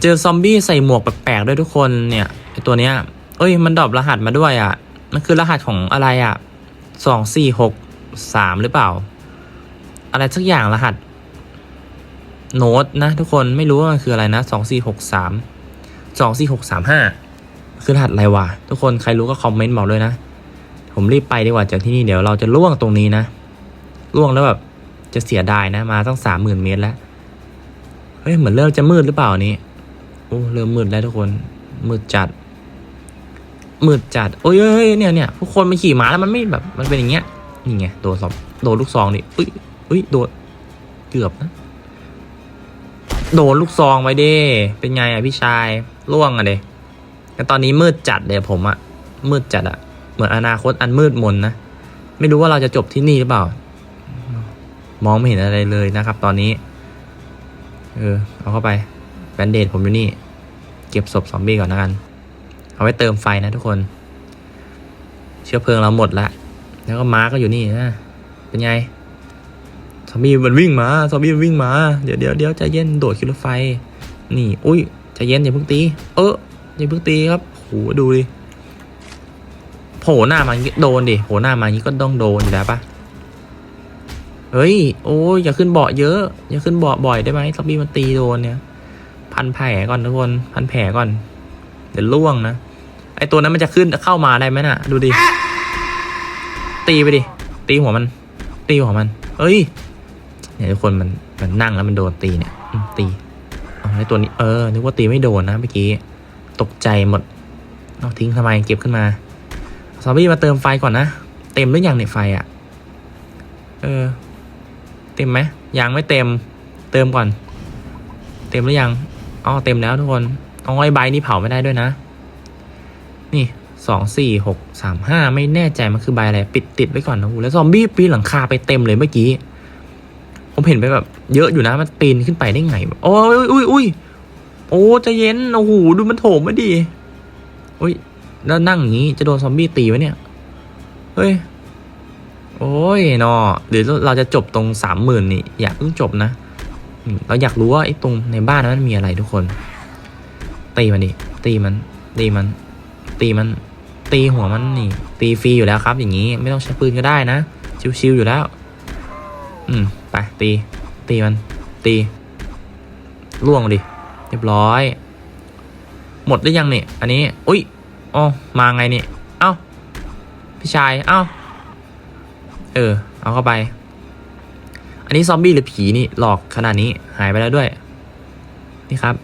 เจอซอมบี้ใส่หมวกแปลกๆด้วยทุกคนเนี่ยไอตัวเนี้ยเอ้ยมันดรอปรหัสมาด้วยอะ่ะ มันคือรหัสของอะไรอะ่ะสองสี่หกสามหรือเปล่า อะไรสักอย่างรหัส โน้ตนะทุกคนไม่รู้ว่ามันคืออะไรนะสองสี่หกสามสองสี่หกสามห้าคือรหัสอะไรวะทุกคนใครรู้ก็คอมเมนต์บอกด้วยนะ ผมรีบไปดีกว่าจากที่นี่เดี๋ยวเราจะล่วงตรงนี้นะล่วงแล้วแบบจะเสียดายนะ มาตั้งสามหมื่นเมตรแล้วเฮ้ยเหมือนเริ่มจะมืดหรือเปล่านี้ โอ้เริ่มมืดแล้วทุกคน มืดจัด มืดจัด โอ้ยเอ้ยเนี่ยเนี่ยทุกคนมันขี่ม้าแล้วมันไม่แบบมันเป็นอย่างเงี้ยนี่ไงโดนสอบโดนลูกซองนี่อุ้ยอุ้ยโดนเกือบนะโดนลูกซองไว้เด้ เป็นไงอะพี่ชายล่วงอะเด้แต่ตอนนี้มืดจัดเลยผมอะมืดจัดอะเหมือนอนาคตอันมืดมนนะไม่รู้ว่าเราจะจบที่นี่หรือเปล่า มองไม่เห็นอะไรเลยนะครับ ตอนนี้ เออเอาเข้าไปแบนเดดผมอยู่นี่ เก็บศพซอมบี้ก่อนนะกัน เอาไว้เติมไฟนะทุกคน เชื้อเพลิงเราหมดละ แล้วก็ม้าก็อยู่นี่นะ เป็นไง ซอมบี้มันวิ่งมา ซอมบี้มันวิ่งมา เดี๋ยวเดี๋ยวเดี๋ยวใจเย็นโดดขึ้นรถไฟ นี่ อุ้ยใจเย็นอย่าเพิ่งตี เอออย่าเพิ่งตีครับโหดูดิโผล่หน้ามางี้โดนดิโผล่หน้ามาอย่างงี้ก็ต้องโดนอยู่แล้วปะเฮ้ย โอ้ยอย่าขึ้นเบาะเยอะ อย่าขึ้นเบาะบ่อยได้ไหมซอมบี้มันตีโดนเนี่ย พันแผลก่อนทุกคน พันแผลก่อน เดี๋ยวล่วงนะ ไอตัวนั้นมันจะขึ้นเข้ามาได้ไหมน่ะ ดูดิ ตีไปดิ ตีหัวมัน ตีหัวมันเฮ้ย เนี่ยทุกคนมันมันนั่งแล้วมันโดนตีเนี่ย ตีเอาไอตัวนี้เออ นึกว่าตีไม่โดนนะเมื่อกี้ ตกใจหมด เอาทิ้งทำไมเก็บขึ้นมา ซอมบี้มาเติมไฟก่อนนะ เต็มหรือยังเนี่ยไฟอะ่ะ เออ เต็มไหมยังไม่เต็ม เติมก่อน เต็มหรือยัง อ๋อเต็มแล้วทุกคนอ๋อไอใบนี้เผาไม่ได้ด้วยนะ นี่สองสี่หกสามห้าไม่แน่ใจมันคือใบอะไร ปิดติดไว้ก่อนนะโหแล้วซอมบี้ปีนหลังคาไปเต็มเลยเมื่อกี้ ผมเห็นไปแบบ เยอะอยู่นะ มันปีนขึ้นไปได้ไงโอ้ยอุ้ยอุ้ยโอ้จะเย็นโอ้โหดูมันโถมม่ดีอุ้ยแล้วนั่งอย่างนี้จะโดนซอมบี้ตีไว้เนี่ย เฮ้ย โอ้ยนอหรือเราจะจบตรงสามหมื่นนี่ อยากเพิ่งจบนะ เราอยากรู้ว่าไอ้ตรงในบ้านนั้นมันมีอะไรทุกคน ตีมันดิตีมัน ตีมัน ตีมัน ตีหัวมันนี่ ตีฟรีอยู่แล้วครับ อย่างนี้ไม่ต้องใช้ปืนก็ได้นะ ชิวๆอยู่แล้ว อืมไปตี ตีมัน ตีล่วงดิเรียบร้อย หมดหรือยังเนี่ยอันนี้อุ้ยอ๋อมาไงเนี่ยเอ้าพี่ชายเอ้าเออ เอาเข้าไป อันนี้ซอมบี้หรือผีนี่หลอกขนาดนี้หายไปแล้วด้วย นี่ครับ